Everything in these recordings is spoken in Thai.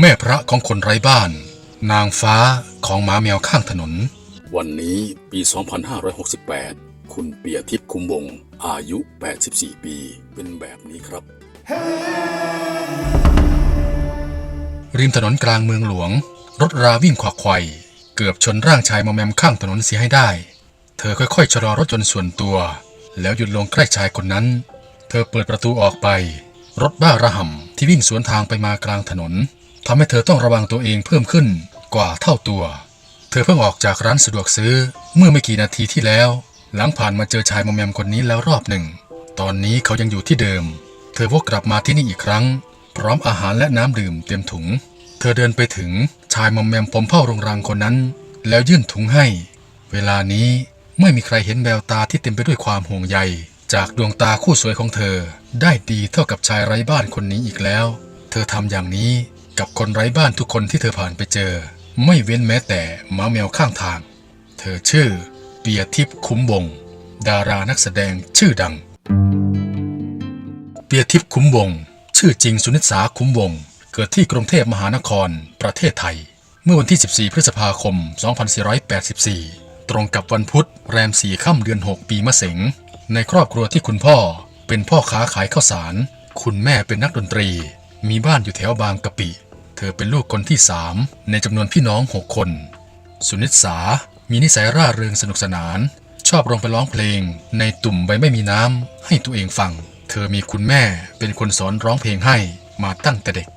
แม่พระของคนไร้บ้าน นางฟ้าของหมาแมวข้างถนน วันนี้ปี 2568 คุณเปียทิพย์คุมวงศ์อายุ 84 ปี เป็นแบบนี้ครับ ริมถนนกลางเมืองหลวง รถราวิ่งขวักไขว่เกือบชนร่างชายมอมแมมข้างถนนเสียให้ได้ เธอค่อยๆชะลอรถยนต์ส่วนตัว แล้วหยุดลงใกล้ชายคนนั้น เธอเปิดประตูออกไป รถบ้าระห่ำที่วิ่งสวนทางไปมากลางถนน ทำให้เธอต้องระวังตัวเองเพิ่มขึ้นกว่าเท่าตัว เธอเพิ่งออกจากร้านสะดวกซื้อเมื่อไม่กี่นาทีที่แล้ว หลังผ่านมาเจอชายมอมแมมคนนี้แล้วรอบหนึ่ง ตอนนี้เขายังอยู่ที่เดิม เธอวกกลับมาที่นี่อีกครั้ง พร้อมอาหารและน้ำดื่มเต็มถุง เธอเดินไปถึงชายมอมแมมผมเผ่าโรงรังคนนั้น แล้วยื่นถุงให้ เวลานี้ไม่มีใครเห็นแววตาที่เต็มไปด้วยความห่วงใย จากดวงตาคู่สวยของเธอ ได้ดีเท่ากับชายไร้บ้านคนนี้อีกแล้ว เธอทำอย่างนี้ กับคนไร้บ้านทุกคนที่เธอผ่านไปเจอ ไม่เว้นแม้แต่หมาแมวข้างทาง เธอชื่อ เปียทิพย์คุ้มวงศดารานักแสดงชื่อดัง เปียทิพย์คุ้มวงศชื่อจริงสุนิสาคุ้มวงศเกิดที่กรุงเทพมหานคร ประเทศไทย เมื่อวันที่ 14 พฤษภาคม 2484 ตรงกับวันพุธแรมสี่ค่ำเดือน 6 ปีมะเสงในครอบครัวที่คุณพ่อเป็นพ่อค้าขายข้าวสาร คุณแม่เป็นนักดนตรี มีบ้านอยู่แถวบางกะปิ เธอเป็นลูกคนที่สามในจำนวนพี่น้อง6คน สุนิสา มีนิสัยร่าเริงสนุกสนาน ชอบร้องไปร้องเพลง ในตุ่มใบไม่มีน้ำให้ตัวเองฟัง เธอมีคุณแม่เป็นคนสอนร้องเพลงให้มาตั้งแต่เด็ก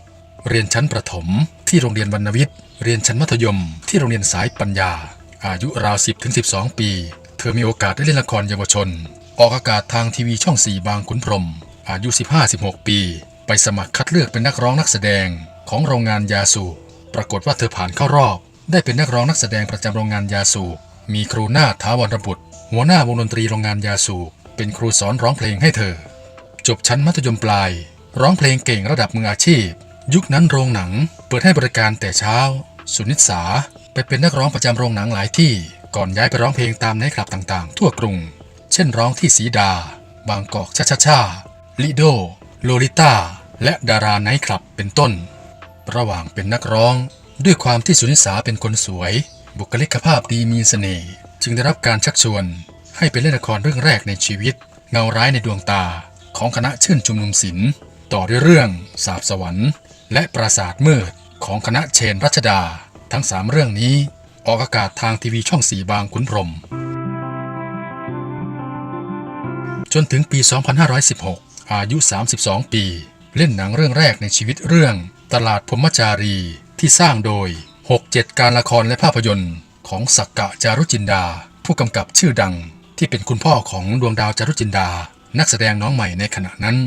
เรียนชั้นประถมที่โรงเรียนวรรณวิทย์ เรียนชั้นมัธยม ที่โรงเรียนสายปัญญา อายุราว 10ถึง12 ปี เธอมีโอกาสได้เล่นละครเยาวชน ออกอากาศทางทีวีช่อง 4 บางขุนพรม อายุ 15-16 ปี ไปสมัครคัดเลือกเป็นนักร้องนักแสดง ของโรงงานยาสูบปรากฏว่าเธอผ่านเข้ารอบ ได้เป็นนักร้องนักแสดงประจำโรงงานยาสูบมีครูหน้าถาวรบุตร หัวหน้าวงดนตรีโรงงานยาสูบเป็นครูสอนร้องเพลงให้เธอ จบชั้นมัธยมปลาย ร้องเพลงเก่งระดับมืออาชีพ ยุคนั้นโรงหนังเปิดให้บริการแต่เช้า สุนิสาไปเป็นนักร้องประจำโรงหนังหลายที่ ก่อนย้ายไปร้องเพลงตามไนท์คลับต่างๆ ทั่วกรุง เช่นร้องที่สีดา บางกอกชาชาชาลิโด โลลิต้าและดาราไนท์คลับเป็นต้น ระหว่างเป็นนักร้อง ด้วยความที่สุนิสาเป็นคนสวย บุคลิกภาพดีมีเสน่ห์จึงได้รับการชักชวน ให้ไปเล่นละครเรื่องแรกในชีวิต เงาร้ายในดวงตาของคณะชื่นชุมนุมศิลป์ต่อด้วยเรื่องสาบสวรรค์ และปราสาทมืดของคณะเชนรัชดา ทั้งสามเรื่องนี้ ออกอากาศทางทีวีช่องสีบางขุนพรหมจนถึงปี 2516 อายุ 32 ปี เล่นหนังเรื่องแรกในชีวิตเรื่อง ตลาดพรหมจารีที่สร้างโดย 6-7 การละครและภาพยนตร์ของสักกะจารุจินดา ผู้กำกับชื่อดัง ที่เป็นคุณพ่อของดวงดาวจารุจินดา นักแสดงน้องใหม่ในขณะนั้น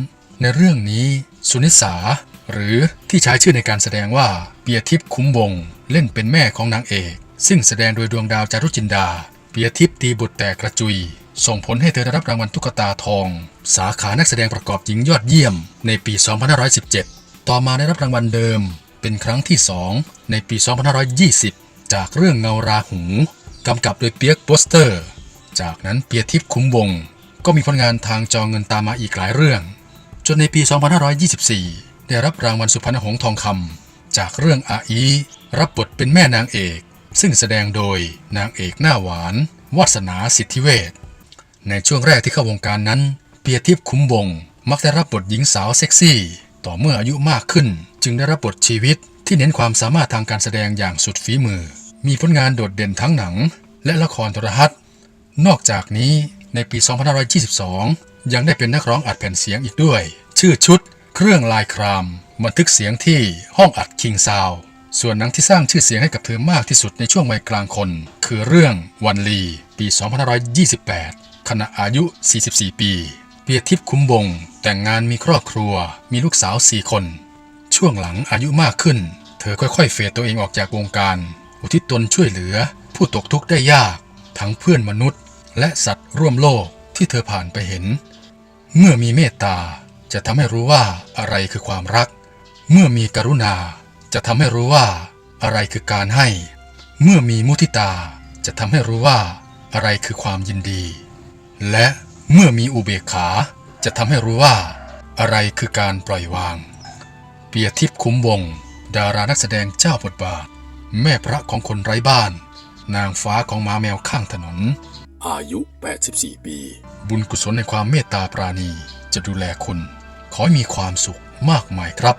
ในเรื่องนี้สุนิสาหรือที่ใช้ชื่อในการแสดงว่าเปียทิพย์คุ้มวง เล่นเป็นแม่ของนางเอก ซึ่งแสดงโดยดวงดาวจารุจินดา เปียทิพย์ตีบุตรแต่กระจุย ส่งผลให้เธอได้รับรางวัลตุ๊กตาทอง สาขานักแสดงประกอบหญิงยอดเยี่ยมในปี 2517 ต่อมาได้รับรางวัลเดิมเป็นครั้งที่ 2 ในปี 2520 จากเรื่องเงาราหูกำกับโดยเปียกโปสเตอร์ จากนั้นเปียทิพย์คุ้มวงศ์ก็มีผลงานทางจอเงินตามมาอีกหลายเรื่อง จนในปี 2524 ได้รับรางวัลสุพรรณหงส์ทองคำจากเรื่องอาอีรับบทเป็นแม่นางเอก ซึ่งแสดงโดยนางเอกหน้าหวาน วาสนาสิทธิเวชในช่วงแรกที่เข้าวงการนั้น เปียทิพย์คุ้มวงศ์มักได้รับบทหญิงสาวเซ็กซี่ ต่อเมื่ออายุมากขึ้น จึงได้รับบทชีวิตที่เน้นความสามารถทางการแสดงอย่างสุดฝีมือ มีผลงานโดดเด่นทั้งหนัง และละครโทรทัศน์ นอกจากนี้ในปี 2522 ยังได้เป็นนักร้องอัดแผ่นเสียงอีกด้วย ชื่อชุด เครื่องลายคราม บันทึกเสียงที่ห้องอัดคิงซาวส่วนหนังที่สร้างชื่อเสียงให้กับเธอมากที่สุดในช่วงวัยกลางคน คือเรื่องวันลี ปี 2528 ขณะอายุ 44 ปี เปียทิพย์คุ้มวงศ์ แต่งงานมีครอบครัวมีลูกสาว4คน ช่วงหลังอายุมากขึ้น เธอค่อยๆ เฟดตัวเองออกจากวงการ อุทิศตนช่วยเหลือ ผู้ตกทุกข์ได้ยาก ทั้งเพื่อนมนุษย์ และสัตว์ร่วมโลกที่เธอผ่านไปเห็น เมื่อมีเมตตาจะทำให้รู้ว่าอะไรคือความรัก เมื่อมีกรุณาจะทำให้รู้ว่าอะไรคือการให้ เมื่อมีมุทิตาจะทำให้รู้ว่าอะไรคือความยินดี และเมื่อมีอุเบกขา จะทำให้รู้ว่า อะไรคือการปล่อยวาง เปียทิพย์คุ้มวงศ์ดารานักแสดงเจ้าบทบาท แม่พระของคนไร้บ้าน นางฟ้าของหมาแมวข้างถนน อายุ 84 ปี บุญกุศลในความเมตตาปราณี จะดูแลคุณ ขอให้มีความสุขมากมายครับ